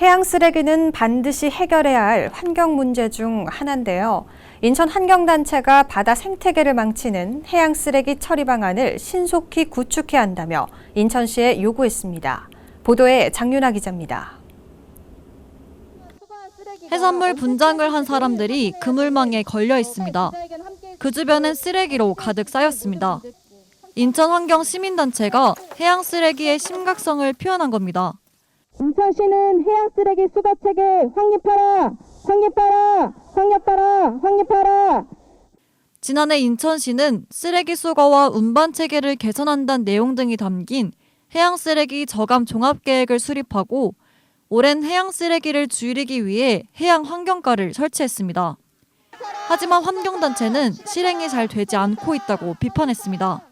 해양 쓰레기는 반드시 해결해야 할 환경 문제 중 하나인데요. 인천 환경단체가 바다 생태계를 망치는 해양 쓰레기 처리 방안을 신속히 구축해야 한다며 인천시에 요구했습니다. 보도에 장윤아 기자입니다. 해산물 분장을 한 사람들이 그물망에 걸려 있습니다. 그 주변엔 쓰레기로 가득 쌓였습니다. 인천 환경 시민단체가 해양 쓰레기의 심각성을 표현한 겁니다. 인천시는 해양 쓰레기 수거 체계 확립하라, 확립하라, 확립하라, 확립하라. 지난해 인천시는 쓰레기 수거와 운반 체계를 개선한다는 내용 등이 담긴 해양 쓰레기 저감 종합 계획을 수립하고 오랜 해양 쓰레기를 줄이기 위해 해양 환경과를 설치했습니다. 하지만 환경단체는 실행이 잘 되지 않고 있다고 비판했습니다.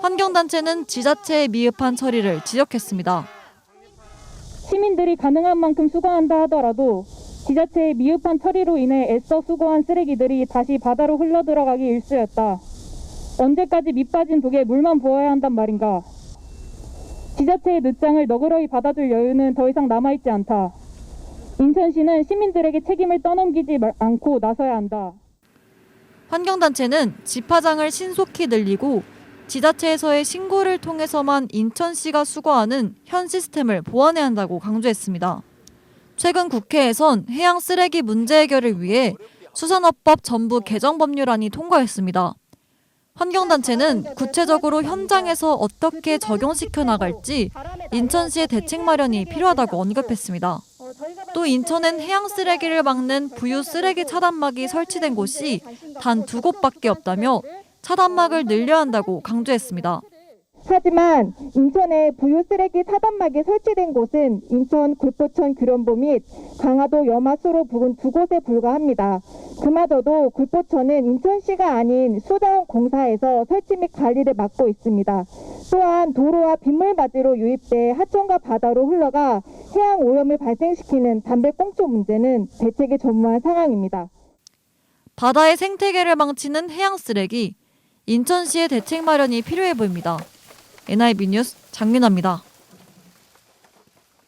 환경단체는 지자체의 미흡한 처리를 지적했습니다. 시민들이 가능한 만큼 수거한다 하더라도 지자체의 미흡한 처리로 인해 애써 수거한 쓰레기들이 다시 바다로 흘러들어가기 일쑤였다. 언제까지 밑빠진 독에 물만 부어야 한단 말인가. 지자체의 늦장을 너그러이 받아줄 여유는 더 이상 남아있지 않다. 인천시는 시민들에게 책임을 떠넘기지 말- 않고 나서야 한다. 환경단체는 집화장을 신속히 늘리고 지자체에서의 신고를 통해서만 인천시가 수거하는 현 시스템을 보완해야 한다고 강조했습니다. 최근 국회에선 해양 쓰레기 문제 해결을 위해 수산업법 전부 개정 법률안이 통과했습니다. 환경단체는 구체적으로 현장에서 어떻게 적용시켜 나갈지 인천시의 대책 마련이 필요하다고 언급했습니다. 또 인천엔 해양 쓰레기를 막는 부유 쓰레기 차단막이 설치된 곳이 단 두 곳밖에 없다며 차단막을 늘려야 한다고 강조했습니다. 하지만 인천에 부유 쓰레기 차단막이 설치된 곳은 인천 굴포천 규련보 및 강화도 염화수로 부근 두 곳에 불과합니다. 그마저도 굴포천은 인천시가 아닌 수자원공사에서 설치 및 관리를 맡고 있습니다. 또한 도로와 빗물 바지로 유입돼 하천과 바다로 흘러가 해양 오염을 발생시키는 담배 꽁초 문제는 대책이 전무한 상황입니다. 바다의 생태계를 망치는 해양 쓰레기, 인천시의 대책 마련이 필요해 보입니다. NIB 뉴스 장민아입니다.